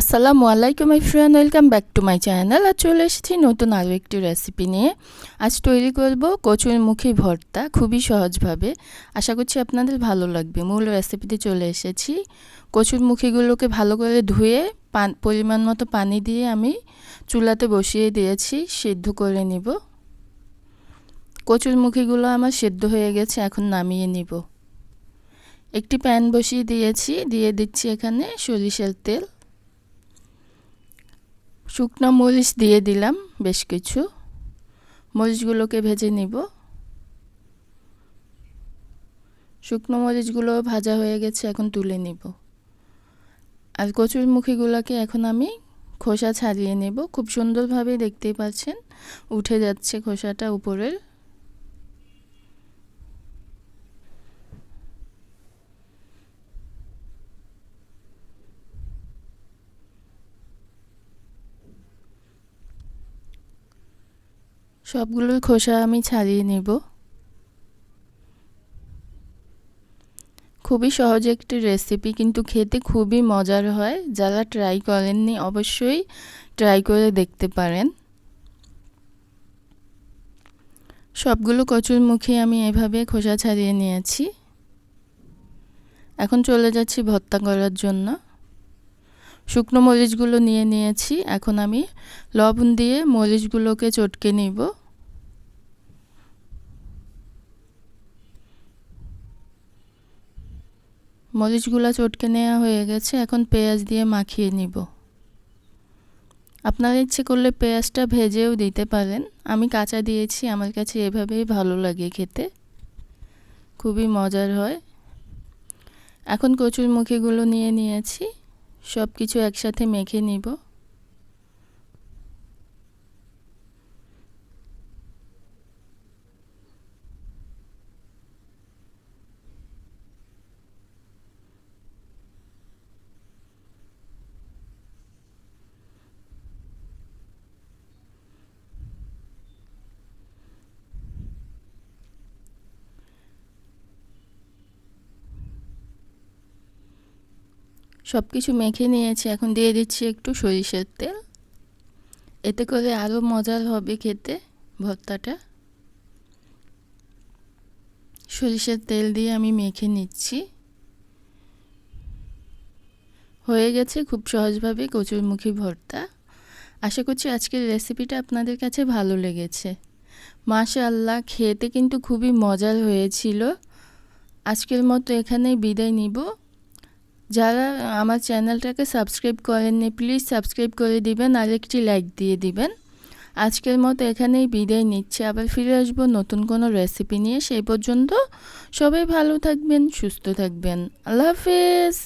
আসসালামু আলাইকুম friend welcome back to my channel আর চলে এসেছি নতুন আরও একটি রেসিপি নিয়ে। আজ তৈরি করব কচুরমুখী ভর্তা, খুবই সহজভাবে। আশা করছি আপনাদের ভালো লাগবে। মূল রেসিপিতে চলে এসেছি। কচুরমুখীগুলোকে ভালো করে ধুয়ে, পান, পরিমাণ মতো পানি দিয়ে আমি চুলাতে বসিয়ে দিয়েছি। সিদ্ধ করে নিব। কচুরমুখীগুলো আমার সিদ্ধ হয়ে গেছে, এখন নামিয়ে নিব। একটি প্যান বসিয়ে দিয়েছি। দিয়ে দিচ্ছি এখানে সরিষার তেল। শুকনো মরিচ দিয়ে দিলাম বেশ কিছু। মরিচগুলোকে ভেজে নিব। শুকনো মরিচগুলো ভাজা হয়ে গেছে, এখন তুলে নিব। আর কচুর মুখিগুলোকে এখন আমি খোসা ছাড়িয়ে নেব। খুব সুন্দরভাবে দেখতেই পাচ্ছেন, উঠে যাচ্ছে খোসাটা উপরের। সবগুলোর খোসা আমি ছাড়িয়ে নেব। খুবই সহজ একটি রেসিপি কিন্তু খেতে খুবই মজার হয়। যারা ট্রাই করেননি, অবশ্যই ট্রাই করে দেখতে পারেন। সবগুলো কচুর মুখে আমি এভাবে খোসা ছাড়িয়ে নিয়েছি। এখন চলে যাচ্ছি ভর্তা করার জন্য। শুকনো মরিচগুলো নিয়ে নিয়েছি। এখন আমি লবণ দিয়ে মরিচগুলোকে চটকে নিব। মরিচগুলো চটকে নেওয়া হয়ে গেছে, এখন পেঁয়াজ দিয়ে মাখিয়ে নিব। আপনারা ইচ্ছে করলে পেঁয়াজটা ভেজেও দিতে পারেন। আমি কাঁচা দিয়েছি, আমার কাছে এভাবেই ভালো লাগে খেতে। খুবই মজার হয়। এখন কচুর মুখিগুলো নিয়ে নিয়েছি সব কিছু একসাথে মেখে নিব। সব কিছু মেখে নিয়েছি, এখন দিয়ে দিচ্ছি একটু সরিষার তেল। এতে করে আরও মজার হবে খেতে ভর্তাটা। সরিষার তেল দিয়ে আমি মেখে নিচ্ছি। হয়ে গেছে খুব সহজভাবে কচুরমুখী ভর্তা। আশা করছি আজকের রেসিপিটা আপনাদের কাছে ভালো লেগেছে। মাশা আল্লাহ খেতে কিন্তু খুবই মজার হয়েছিল। আজকের মতো এখানেই বিদায় নিব। যারা আমার চ্যানেলটাকে সাবস্ক্রাইব করেননি, প্লিজ সাবস্ক্রাইব করে দিবেন আর একটি লাইক দিয়ে দিবেন। আজকের মতো এখানেই বিদায় নিচ্ছে। আবার ফিরে আসব নতুন কোনো রেসিপি নিয়ে। সেই পর্যন্ত সবাই ভালো থাকবেন, সুস্থ থাকবেন। আল্লাহ হাফেজ।